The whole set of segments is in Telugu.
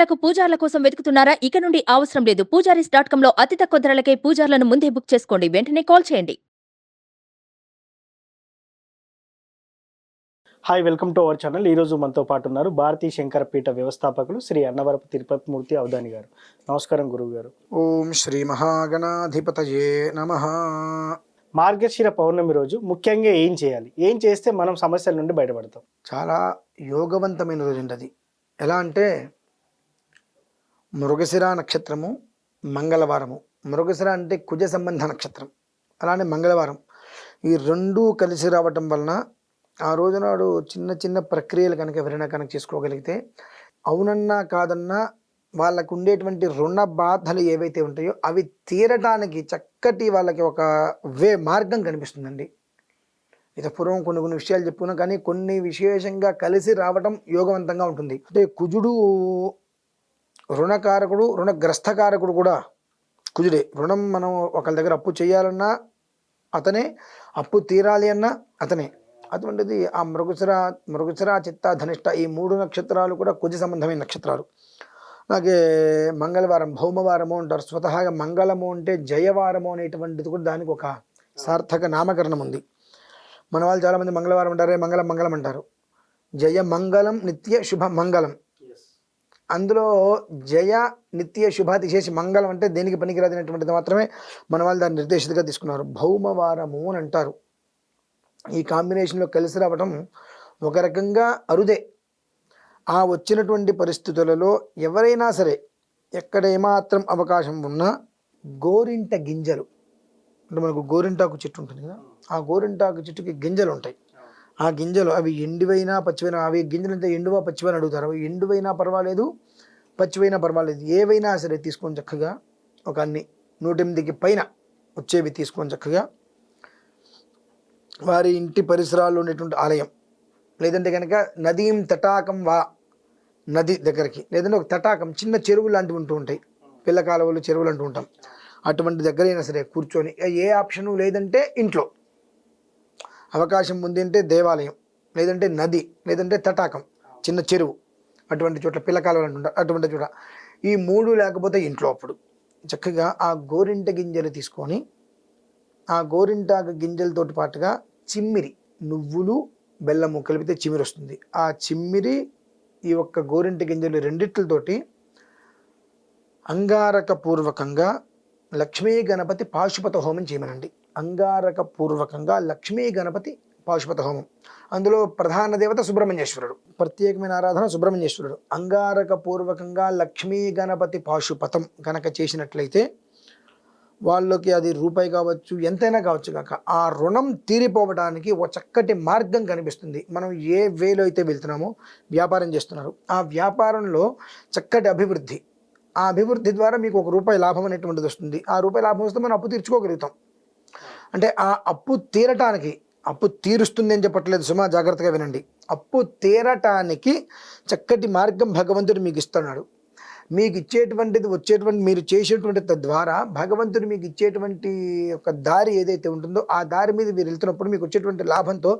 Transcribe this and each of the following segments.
లకు పూజార్ల కోసం వెతుకుతున్నారా? ఇక నుండి అవసరం లేదు. పూజారీస్ డాట్ కామ్లో అతి తక్కువ ధరలకే పూజార్లను ముందే బుక్ చేసుకోండి. వెంటనే కాల్ చేయండి. Hi welcome to our channel ఈరోజు మనతో పాటు ఉన్నారు భారతీ శంకరపీఠ వ్యవస్థాపకులు శ్రీ అన్నవరపు తిరుపతి మూర్తి అవధాని గారు. నమస్కారం గురువు గారు. ఓం శ్రీ మహాగణాధిపతయే నమ. మార్గశిర పౌర్ణమి రోజు ముఖ్యంగా ఏం చేయాలి? ఏం చేస్తే మనం సమస్యల నుండి బయటపడతాం? చాలా యోగవంతమైన రోజు అది. ఎలా అంటే మృగశిర నక్షత్రము మంగళవారము. మృగశిర అంటే కుజ సంబంధ నక్షత్రం. అలానే మంగళవారం. ఈ రెండూ కలిసి రావటం వలన ఆ రోజు నాడు చిన్న చిన్న ప్రక్రియలు కనుక ఎవరైనా కనుక చేసుకోగలిగితే అవునన్నా కాదన్నా వాళ్ళకు ఉండేటువంటి రుణ బాధలు ఏవైతే ఉంటాయో అవి తీరటానికి చక్కటి వాళ్ళకి ఒక వే మార్గం కనిపిస్తుందండి. ఇది పూర్వం కొన్ని కొన్ని విషయాలు చెప్పుకున్నాం కానీ కొన్ని విశేషంగా కలిసి రావడం యోగవంతంగా ఉంటుంది. అంటే కుజుడు రుణకారకుడు రుణగ్రస్తకారకుడు కూడా కుజుడే. రుణం మనం ఒకరి దగ్గర అప్పు చేయాలన్నా అతనే అప్పు తీరాలి అన్నా అతనే. అటువంటిది ఆ మృగశిర మృగశిర చిత్త ధనిష్ట ఈ మూడు నక్షత్రాలు కూడా కుజ సంబంధమైన నక్షత్రాలు. అలాగే మంగళవారం భౌమవారము అంటారు. స్వతహాగా మంగళము అంటే జయవారము అనేటువంటిది కూడా దానికి ఒక సార్థక నామకరణం ఉంది. మన వాళ్ళు చాలామంది మంగళవారం అంటారే మంగళం మంగళం అంటారు. జయ మంగళం నిత్య శుభ మంగళం. అందులో జయ నిత్య శుభ తీసేసి మంగళం అంటే దేనికి పనికిరాదినటువంటిది మాత్రమే మన వాళ్ళు దాన్ని నిర్దేశితగా తీసుకున్నారు. భౌమవారము అని అంటారు. ఈ కాంబినేషన్లో కలిసి రావడం ఒక రకంగా అరుదే. ఆ వచ్చినటువంటి పరిస్థితులలో ఎవరైనా సరే ఎక్కడ ఏమాత్రం అవకాశం ఉన్నా గోరింట గింజలు అంటే మనకు గోరింటాకు చెట్టు ఉంటుంది కదా ఆ గోరింటాకు చెట్టుకి గింజలు ఉంటాయి. ఆ గింజలు అవి ఎండివైనా పచ్చివైనా అవి గింజలు అంతా ఎండువా పచ్చివైనా అడుగుతారు. అవి ఎండువైనా పర్వాలేదు పచ్చివైనా పర్వాలేదు. ఏవైనా సరే తీసుకొని చక్కగా ఒక అన్ని నూటెనిమిదికి పైన వచ్చేవి తీసుకొని చక్కగా వారి ఇంటి పరిసరాల్లో ఉండేటువంటి ఆలయం. లేదంటే కనుక నదీం తటాకం వా నది దగ్గరికి లేదంటే ఒక తటాకం చిన్న చెరువు లాంటివి ఉంటూ ఉంటాయి. పిల్ల కాలువలు చెరువులు అంటూ ఉంటాం. అటువంటి దగ్గరైనా సరే కూర్చొని ఏ ఆప్షను లేదంటే ఇంట్లో అవకాశం ఉంది అంటే దేవాలయం లేదంటే నది లేదంటే తటాకం చిన్న చెరువు అటువంటి చోట్ల పిల్లకాలు అటువంటి చోట. ఈ మూడు లేకపోతే ఇంట్లో అప్పుడు చక్కగా ఆ గోరింట గింజలు తీసుకొని ఆ గోరింటాకు గింజలతోటి పాటుగా చిమ్మిరి నువ్వులు బెల్లము కలిపితే చిమ్మిరి వస్తుంది. ఆ చిమ్మిరి ఈ ఒక్క గోరింట గింజలు రెండిట్లతోటి అంగారక పూర్వకంగా లక్ష్మీ గణపతి పాశుపత హోమం చేయమనండి. అంగారక పూర్వకంగా లక్ష్మీ గణపతి పాశుపత హోమం. అందులో ప్రధాన దేవత సుబ్రహ్మణ్యేశ్వరుడు. ప్రత్యేకమైన ఆరాధన సుబ్రహ్మణ్యేశ్వరుడు. అంగారక పూర్వకంగా లక్ష్మీ గణపతి పాశుపతం కనుక చేసినట్లయితే వాళ్ళకి అది రూపాయి కావచ్చు ఎంతైనా కావచ్చు కాక ఆ రుణం తీరిపోవడానికి ఒక చక్కటి మార్గం కనిపిస్తుంది. మనం ఏ వేలో అయితే వెళ్తున్నామో వ్యాపారం చేస్తున్నారు. ఆ వ్యాపారంలో చక్కటి అభివృద్ధి. ఆ అభివృద్ధి ద్వారా మీకు ఒక రూపాయి లాభం అనేటువంటిది వస్తుంది. ఆ రూపాయి లాభం వస్తే మనం అప్పు తీర్చుకోగలుగుతాం. అంటే ఆ అప్పు తీరటానికి అప్పు తీరుస్తుంది అని చెప్పట్లేదు. సుమా జాగ్రత్తగా వినండి. అప్పు తీరటానికి చక్కటి మార్గం భగవంతుడు మీకు ఇస్తున్నాడు. మీకు ఇచ్చేటువంటిది వచ్చేటువంటి మీరు చేసేటువంటి తద్వారా భగవంతుడు మీకు ఇచ్చేటువంటి ఒక దారి ఏదైతే ఉంటుందో ఆ దారి మీద మీరు వెళ్తున్నప్పుడు మీకు వచ్చేటువంటి లాభంతో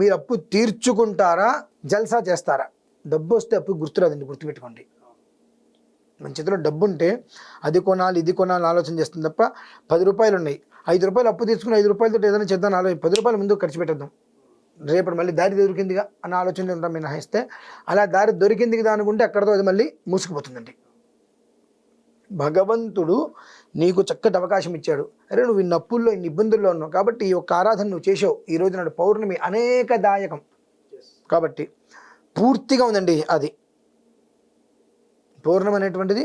మీరు అప్పు తీర్చుకుంటారా జల్సా చేస్తారా? డబ్బు వస్తే అప్పు గుర్తురాదండి గుర్తుపెట్టుకోండి. మన చేతిలో డబ్బు ఉంటే అది కొనాలి ఇది కొనాలి ఆలోచన చేస్తుంది తప్ప పది రూపాయలు ఉన్నాయి ఐదు రూపాయలు అప్పు తీసుకుని ఐదు రూపాయలతో ఏదైనా చేద్దాం ఆలోచన పది రూపాయలు ముందు ఖర్చు పెట్టేద్దాం. రేపటి మళ్ళీ దారి దొరికిందిగా అన్న ఆలోచన ఉంటాం మినహాయిస్తే అలా దారి దొరికింది కదా అనుకుంటే అక్కడతో అది మళ్ళీ మూసుకుపోతుందండి. భగవంతుడు నీకు చక్కటి అవకాశం ఇచ్చాడు. అరే నువ్వు ఇన్ని అప్పుల్లో ఇన్ని ఇబ్బందుల్లో ఉన్నావు కాబట్టి ఈ యొక్క ఆరాధన నువ్వు చేసావు. ఈ రోజు నాడు పౌర్ణమి అనేకదాయకం కాబట్టి పూర్తిగా ఉందండి అది. పౌర్ణమి అనేటువంటిది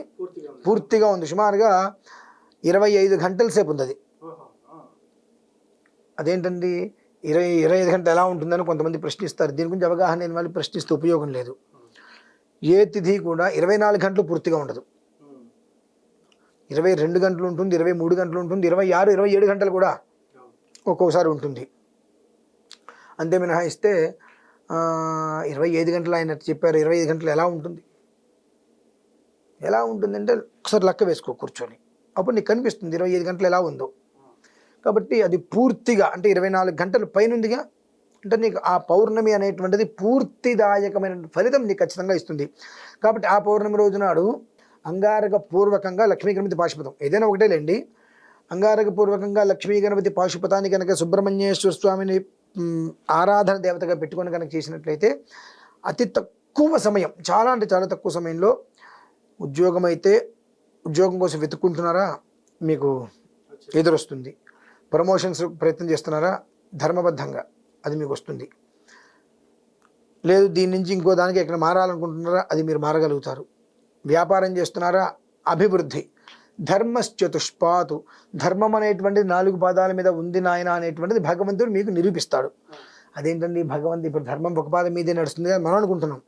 పూర్తిగా ఉంది. సుమారుగా ఇరవై ఐదు గంటల సేపు ఉంది అది. అదేంటండి? ఇరవై ఇరవై ఐదు గంటలు ఎలా ఉంటుందని కొంతమంది ప్రశ్నిస్తారు. దీని గురించి అవగాహన లేని వాళ్ళు ప్రశ్నిస్తే ఉపయోగం లేదు. ఏ తిథి కూడా ఇరవై నాలుగు గంటలు పూర్తిగా ఉండదు. ఇరవై రెండు గంటలు ఉంటుంది ఇరవై మూడు గంటలు ఉంటుంది ఇరవై ఆరు ఇరవై ఏడు గంటలు కూడా ఒక్కోసారి ఉంటుంది. అంతే మినహాయిస్తే ఇరవై ఐదు గంటలు ఆయన చెప్పారు ఇరవై ఐదు గంటలు ఎలా ఉంటుంది? ఎలా ఉంటుందంటే ఒకసారి లెక్క వేసుకో కూర్చొని. అప్పుడు నీకు కనిపిస్తుంది ఇరవై ఐదు గంటలు ఎలా ఉందో. కాబట్టి అది పూర్తిగా అంటే ఇరవై నాలుగు గంటలు పైనుందిగా అంటే నీకు ఆ పౌర్ణమి అనేటువంటిది పూర్తిదాయకమైన ఫలితం నీకు ఖచ్చితంగా ఇస్తుంది. కాబట్టి ఆ పౌర్ణమి రోజు నాడు అంగారక పూర్వకంగా లక్ష్మీ గణపతి పాశుపతం. ఏదైనా ఒకటే లేండి. అంగారక పూర్వకంగా లక్ష్మీ గణపతి పాశుపతాన్ని కనుక సుబ్రహ్మణ్యేశ్వర స్వామిని ఆరాధన దేవతగా పెట్టుకొని కనుక చేసినట్లయితే అతి తక్కువ సమయం చాలా అంటే చాలా తక్కువ సమయంలో ఉద్యోగం అయితే ఉద్యోగం కోసం వెతుక్కుంటున్నారా? మీకు ఎదురొస్తుంది. ప్రమోషన్స్ ప్రయత్నం చేస్తున్నారా? ధర్మబద్ధంగా అది మీకు వస్తుంది. లేదు దీని నుంచి ఇంకో దానికి ఎక్కడ మారాలనుకుంటున్నారా? అది మీరు మారగలుగుతారు. వ్యాపారం చేస్తున్నారా? అభివృద్ధి. ధర్మశ్చతుష్పాతు. ధర్మం అనేటువంటిది నాలుగు పాదాల మీద ఉంది నాయన అనేటువంటిది భగవంతుడు మీకు నిరూపిస్తాడు. అదేంటండి? భగవంతు ఇప్పుడు ధర్మం ఒక పాదం మీదే నడుస్తుంది అని మనం అనుకుంటున్నాం.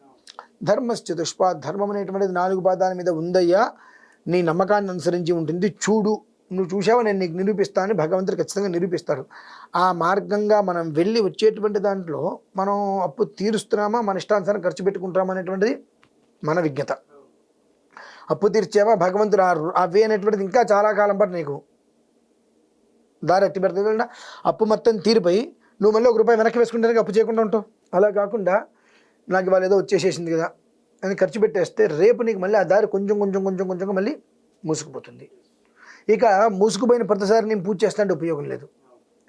ధర్మశ్చతుష్పాత్. ధర్మం అనేటువంటిది నాలుగు పాదాల మీద ఉందయ్యా నీ నమ్మకాన్ని అనుసరించి ఉంటుంది. చూడు నువ్వు చూసావో నేను నీకు నిరూపిస్తాను భగవంతుడు ఖచ్చితంగా నిరూపిస్తాడు. ఆ మార్గంగా మనం వెళ్ళి వచ్చేటువంటి దాంట్లో మనం అప్పు తీరుస్తున్నామా? మన ఇష్టానుసారం ఖర్చు పెట్టుకుంటామా అనేటువంటిది మన విజ్ఞత. అప్పు తీర్చేవా? భగవంతుడు ఆ అవి అనేటువంటిది ఇంకా చాలా కాలం పాటు నీకు దారి ఎట్టి పెడుతుంది అప్పు మొత్తం తీరిపోయి నువ్వు మళ్ళీ ఒక రూపాయి వెనక్కి వేసుకుంటే అప్పు చేయకుండా ఉంటావు. అలా కాకుండా నాకు వాళ్ళు ఏదో వచ్చేసేసింది కదా అని ఖర్చు పెట్టేస్తే రేపు నీకు మళ్ళీ ఆ దారి కొంచెం కొంచెం కొంచెం కొంచెం మళ్ళీ మూసుకుపోతుంది. ఇక మూసుకుపోయిన ప్రతిసారి నేను పూజ చేస్తాంటే ఉపయోగం లేదు.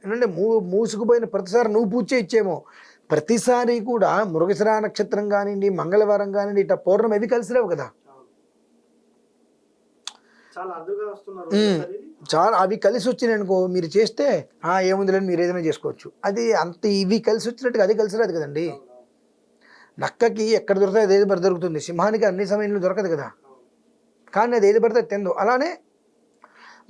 ఎందుకంటే మూ మూసుకుపోయిన ప్రతిసారి నువ్వు పూజ చేయొచ్చేమో. ప్రతిసారి కూడా మృగశిరా నక్షత్రం కానివ్వండి మంగళవారం కానివ్వండి ఇట్లా పౌర్ణమి అవి కలిసి రావు కదా. చాలా అవి కలిసి వచ్చినాయి అనుకో మీరు చేస్తే ఆ ఏముందిలేని మీరు ఏదైనా చేసుకోవచ్చు. అది అంత ఇవి కలిసి వచ్చినట్టుగా అది కలిసి రాదు కదండి. నక్కకి ఎక్కడ దొరికితే అది ఏది పడితే దొరుకుతుంది? సింహానికి అన్ని సమయంలో దొరకదు కదా. కానీ అది ఏది పడితే తిందు. అలానే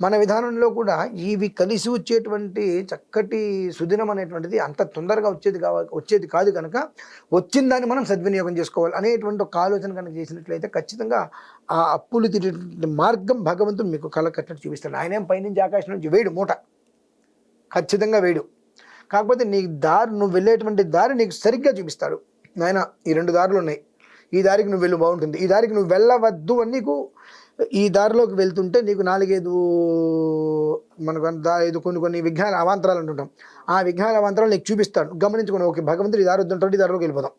మన విధానంలో కూడా ఇవి కలిసి వచ్చేటువంటి చక్కటి సుదినం అనేటువంటిది అంత తొందరగా వచ్చేది కావ వచ్చేది కాదు కనుక వచ్చిన దాన్ని మనం సద్వినియోగం చేసుకోవాలి అనేటువంటి ఒక ఆలోచన కనుక చేసినట్లయితే ఖచ్చితంగా ఆ అప్పులు తిరిగే మార్గం భగవంతుడు మీకు కళ కట్టినట్టు చూపిస్తాడు. ఆయన ఏం పైనుంచి ఆకాశం నుంచి వేడు మూట. ఖచ్చితంగా వేడు. కాకపోతే నీ దారి నువ్వు వెళ్ళేటువంటి దారి నీకు సరిగ్గా చూపిస్తాడు. నాయన ఈ రెండు దారులు ఉన్నాయి. ఈ దారికి నువ్వు వెళ్ళు బాగుంటుంది. ఈ దారికి నువ్వు వెళ్ళవద్దు అని నీకు ఈ దారిలోకి వెళ్తుంటే నీకు నాలుగైదు మనకు దా ఐదు కొన్ని కొన్ని విఘ్నాల అవాంతరాలు అంటుంటాం ఆ విఘ్నాల అవాంతరాలు నీకు చూపిస్తాడు. గమనించుకుని ఓకే భగవంతుడు ఈ దారి వద్దుంటాడు ఈ దారిలోకి వెళ్ళిపోదాం.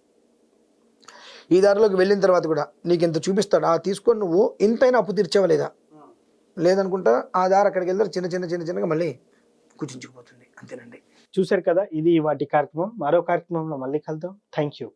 ఈ దారిలోకి వెళ్ళిన తర్వాత కూడా నీకు ఇంత చూపిస్తాడు. ఆ తీసుకొని నువ్వు ఇంతైనా అప్పు తీర్చేవలేదా? లేదనుకుంటా ఆ దారి అక్కడికి వెళ్తారు చిన్న చిన్న చిన్న చిన్నగా మళ్ళీ కుచించుకుపోతుంది. అంతేనండి. చూశారు కదా ఇది వాటి కార్యక్రమం. మరో కార్యక్రమంలో మళ్ళీ కలుద్దాం. Thank you